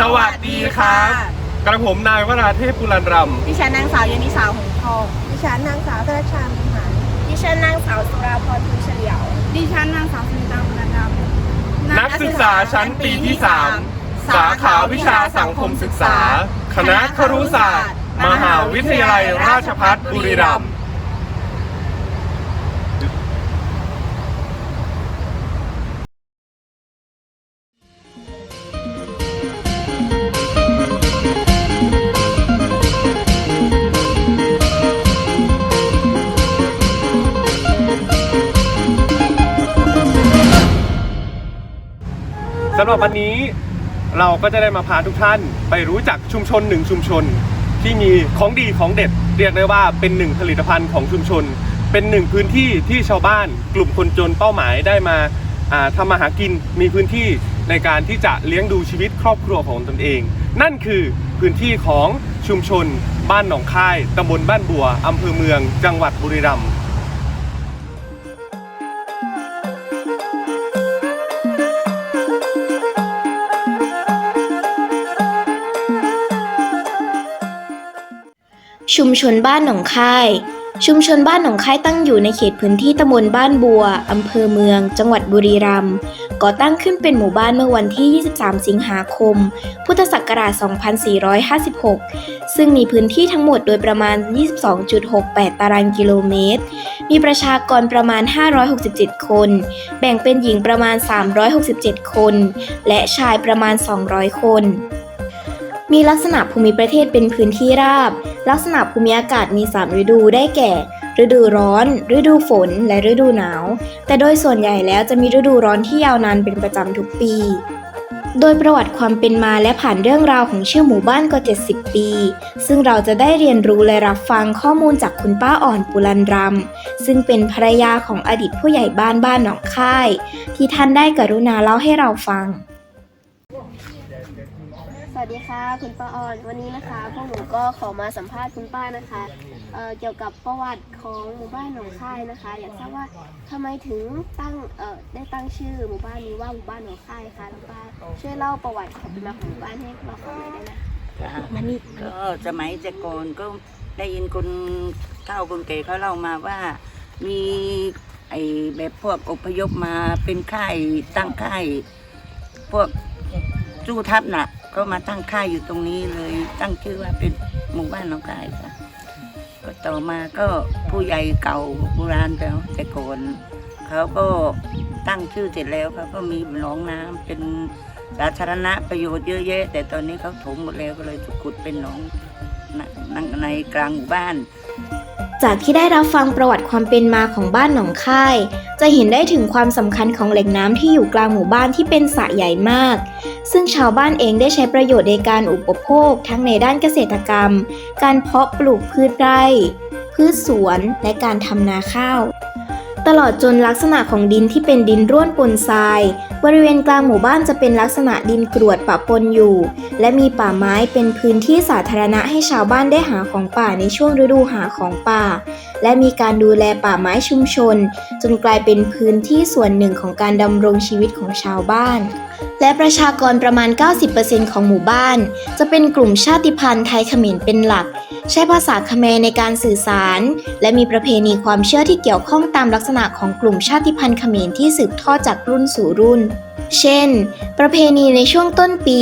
สวัสดีครับ กระผมนายวราเทพปุรันรดิฉันนางสาวยนิสาหงทอง ดิฉันนางสาวธนชามิหารดิฉันนางสาวสุราพรภูเฉลียว ดิฉันนางสาวสุนิตาบุญดำำนักศึกษาชั้นปีที่ 3 สาขาวิชาสังคมศึกษา คณะครุศาสตร์ มหาวิทยาลัยราชภัฏบุรีรัมย์ สำหรับวันนี้เราก็จะได้มาพาทุกท่านไปรู้จักชุมชนหนึ่งชุมชน ที่มีของดีของเด็ด เรียกได้ว่าเป็นหนึ่งผลิตภัณฑ์ของชุมชน เป็นหนึ่งพื้นที่ที่ชาวบ้าน กลุ่มคนจนเป้าหมายได้มาอ่าทำมาหากินมีพื้นที่ในการที่จะเลี้ยงดูชีวิตครอบครัวของตนเอง นั่นคือพื้นที่ของชุมชน บ้านหนองค่ายตำบลบ้านบัวอำเภอเมือง จังหวัดบุรีรัมย์ ชุมชนบ้านหนองค่าย ชุมชนบ้านหนองค่ายตั้งอยู่ในเขตพื้นที่ตำบลบ้านบัว อำเภอเมือง จังหวัดบุรีรัมย์ ก่อตั้งขึ้นเป็นหมู่บ้านเมื่อวันที่ 23 สิงหาคม พุทธศักราช 2456 ซึ่งมีพื้นที่ทั้งหมดโดยประมาณ 22.68 ตารางกิโลเมตร มีประชากรประมาณ 567 คน แบ่งเป็นหญิงประมาณ 367 คน และชายประมาณ 200 คน มีลักษณะภูมิประเทศเป็นพื้นที่ราบ ลักษณะภูมิอากาศมี 3 ฤดูได้แก่ ฤดูร้อน ฤดูฝน และฤดูหนาว แต่โดยส่วนใหญ่แล้วจะมีฤดูร้อนที่ยาวนานเป็นประจำทุกปี โดยประวัติความเป็นมาและผ่านเรื่องราวของชื่อหมู่บ้านกว่า 70 ปี ซึ่งเราจะได้เรียนรู้และรับฟังข้อมูลจากคุณป้าอ่อนปุรันรำซึ่งเป็นภรรยาของอดีตผู้ใหญ่บ้านบ้านหนองค่าย ที่ท่านได้กรุณาเล่าให้เราฟัง ดีค่ะคุณป้าออนวันนี้นะคะพวกหนูก็ขอมาสัมภาษณ์คุณป้านะคะเเกี่ยวกับประวัติของหมู่บ้านหนองค่ายนะคะ อยากทราบว่าทำไมถึงตั้งได้ตั้งชื่อหมู่บ้านนี้ว่าหมู่บ้านหนองค่ายคะคุณป้าช่วยเล่าประวัติความเป็นมาของหมู่บ้านให้เราฟังหน่อยได้ไหมจ้ะก็สมัยแต่ก่อนก็ได้ยินคนเฒ่าคนแก่เขาเล่ามาว่ามีไอ้แบบพวกอพยพมาเป็นค่ายตั้งค่ายพวกจู้ทัพน่ะ ก็มาตั้งค่ายอยู่ตรงนี้เลยตั้งชื่อว่าเป็นหมู่บ้านหน้องกายค่ะ ก็ต่อมาก็ผู้ใหญ่เก่าโบราณแล้วแต่ก่อนเขาก็ตั้งชื่อเสร็จแล้วเขาก็มีหนองน้ำเป็นสาธารณะประโยชน์เยอะแยะ แต่ตอนนี้เขาถมหมดแล้วก็เลยถูกขุดเป็นหนองในกลางหมู่บ้าน จากที่ได้รับฟังประวัติความเป็นมาของบ้านหนองค่าย จะเห็นได้ถึงความสำคัญของแหล่งน้ำที่อยู่กลางหมู่บ้านที่เป็นสระใหญ่มาก ซึ่งชาวบ้านเองได้ใช้ประโยชน์ในการอุปโภค ทั้งในด้านเกษตรกรรม การเพาะปลูกพืชไร่ พืชสวน และการทำนาข้าว ตลอดจนลักษณะของดินที่เป็นดินร่วนปนทราย บริเวณกลางหมู่บ้านจะเป็นลักษณะดินกรวดปะปนอยู่ และมีป่าไม้เป็นพื้นที่สาธารณะให้ชาวบ้านได้หาของป่าในช่วงฤดูหาของป่า และมีการดูแลป่าไม้ชุมชน จนกลายเป็นพื้นที่ส่วนหนึ่งของการดำรงชีวิตของชาวบ้าน และประชากรประมาณ 90%ของหมู่บ้าน จะเป็นกลุ่มชาติพันธุ์ไทยเขมรเป็นหลัก ใช้ภาษาเขมรในการสื่อสาร และมีประเพณีความเชื่อที่เกี่ยวข้องตามลักษณะของกลุ่มชาติพันธุ์เขมรที่สืบทอดจากรุ่นสู่รุ่น เช่น ประเพณีในช่วงต้นปี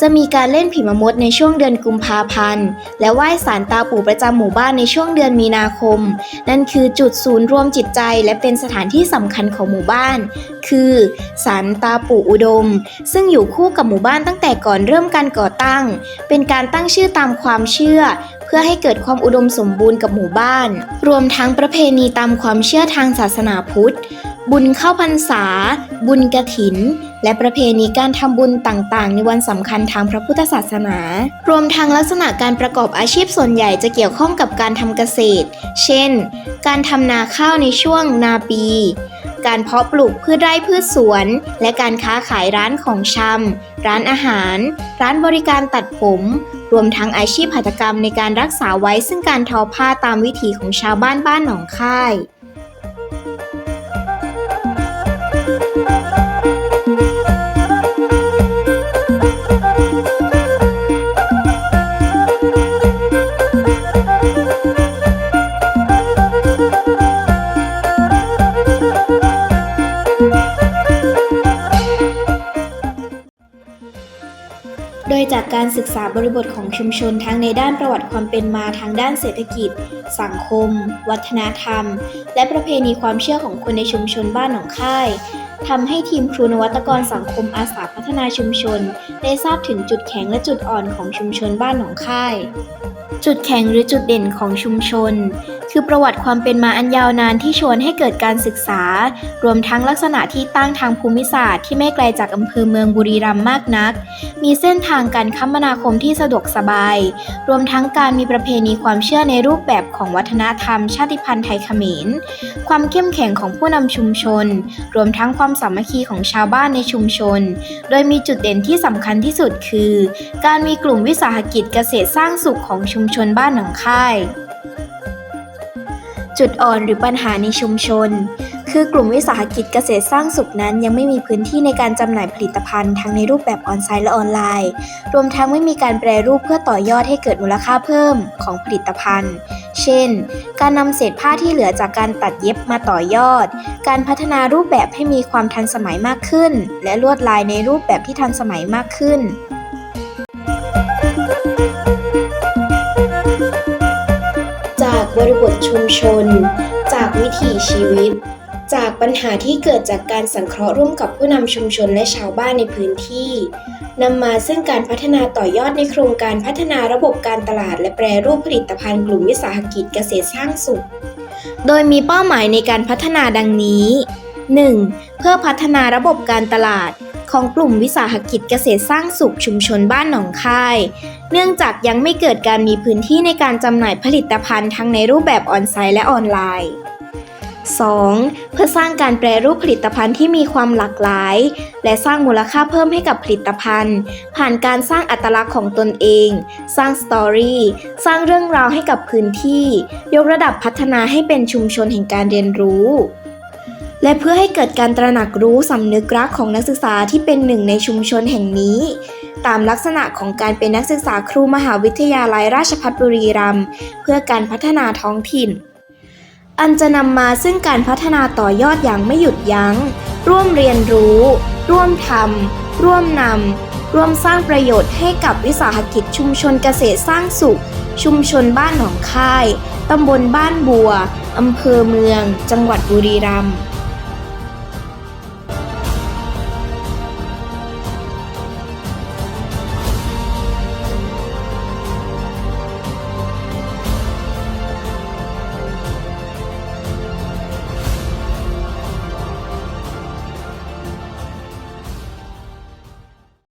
จะมีการเล่นผีมมดในช่วงเดือนกุมภาพันธ์ และไหว้สารตาปู่ประจำหมู่บ้านในช่วงเดือนมีนาคม นั่นคือจุดศูนย์รวมจิตใจและเป็นสถานที่สำคัญของหมู่บ้าน คือศาลตาปู่อุดม ซึ่งอยู่คู่กับหมู่บ้านตั้งแต่ก่อนเริ่มการก่อตั้ง เป็นการตั้งชื่อตามความเชื่อเพื่อให้เกิดความอุดมสมบูรณ์กับหมู่บ้าน รวมทั้งประเพณีตามความเชื่อทางศาสนาพุทธ บุญเข้าพรรษา บุญกระถิน และประเพณีการทำบุญต่างๆ ในวันสำคัญทางพระพุทธศาสนา รวมทั้งลักษณะการประกอบอาชีพส่วนใหญ่จะเกี่ยวข้องกับการทำเกษตร เช่น การทำนาข้าวในช่วงนาปี การเพาะปลูกพืชไร่พืชสวน และการค้าขายร้านของชำ ร้านอาหาร ร้านบริการตัดผม รวมทั้งอาชีพหัตถกรรมในการรักษาไว้ซึ่งการทอผ้าตามวิถีของชาวบ้านบ้านหนองค่าย การศึกษาบริบทของชุมชนทั้งในด้านประวัติความเป็นมาทางด้านเศรษฐกิจ สังคม วัฒนธรรม และประเพณีความเชื่อของคนในชุมชนบ้านหนองค่ายทำให้ทีมครูนวัตกรสังคมอาสาพัฒนาชุมชน ได้ทราบถึงจุดแข็งและจุดอ่อนของชุมชนบ้านหนองค่าย จุดแข็งหรือจุดเด่นของชุมชน คือประวัติความเป็นมาอันยาวนานที่ชวนให้เกิดการศึกษา รวมทั้งลักษณะที่ตั้งทางภูมิศาสตร์ที่ไม่ไกลจากอำเภอเมืองบุรีรัมย์มากนัก มีเส้นทางการคมนาคมที่สะดวกสบาย รวมทั้งการมีประเพณีความเชื่อในรูปแบบของวัฒนธรรม ชาติพันธุ์ไทยเขมร ความเข้มแข็งของผู้นำชุมชน รวมทั้งความสามัคคีของชาวบ้านในชุมชน โดยมีจุดเด่นที่สำคัญที่สุดคือ การมีกลุ่มวิสาหกิจเกษตรสร้างสุขของชุมชนบ้านหนองค่าย จุดอ่อนหรือปัญหาในชุมชน คือกลุ่มวิสาหกิจเกษตรสร้างสุขนั้น ยังไม่มีพื้นที่ในการจำหน่ายผลิตภัณฑ์ทั้งในรูปแบบออนไซต์และออนไลน์ รวมทั้งไม่มีการแปรรูปเพื่อต่อยอดให้เกิดมูลค่าเพิ่มของผลิตภัณฑ์ เช่น การนำเศษผ้าที่เหลือจากการตัดเย็บมาต่อยอด การพัฒนารูปแบบให้มีความทันสมัยมากขึ้น และลวดลายในรูปแบบที่ทันสมัยมากขึ้น ชุมชน จากวิถีชีวิต จากปัญหาที่เกิดจากการสังเคราะห์ร่วมกับผู้นำชุมชนและชาวบ้านในพื้นที่นำมาซึ่งการพัฒนาต่อยอดในโครงการพัฒนาระบบการตลาด และแปรรูปผลิตภัณฑ์กลุ่มวิสาหกิจเกษตรสร้างสุข โดยมีเป้าหมายในการพัฒนาดังนี้ 1. เพื่อพัฒนาระบบการตลาด ของกลุ่มวิสาหกิจเกษตรสร้างสุขชุมชนบ้านหนองคาย เนื่องจากยังไม่เกิดการมีพื้นที่ในการจำหน่ายผลิตภัณฑ์ทั้งในรูปแบบออนไซต์และออนไลน์ 2. เพื่อสร้างการแปรรูปผลิตภัณฑ์ที่มีความหลากหลาย และสร้างมูลค่าเพิ่มให้กับผลิตภัณฑ์ ผ่านการสร้างอัตลักษณ์ของตนเอง สร้างสตอรี่สร้างเรื่องราวให้กับพื้นที่ ยกระดับพัฒนาให้เป็นชุมชนแห่งการเรียนรู้ และเพื่อให้เกิดการตระหนักรู้สำนึกรักของนักศึกษาที่เป็นหนึ่งในชุมชนแห่งนี้ ตามลักษณะของการเป็นนักศึกษาครูมหาวิทยาลัยราชภัฏบุรีรัมย์เพื่อการพัฒนาท้องถิ่น อันจะนำมาซึ่งการพัฒนาต่อยอดอย่างไม่หยุดยัง้ง ร่วมเรียนรู้ ร่วมทำร่วมนำร่วมสร้างประโยชน์ให้กับวิสาหกิจชุมชนเกษตรสร้างสุข ชุมชนบ้านหนองค่ายตำบลบ้านบัวอำเภอเมือง จังหวัดบุรีรัมย์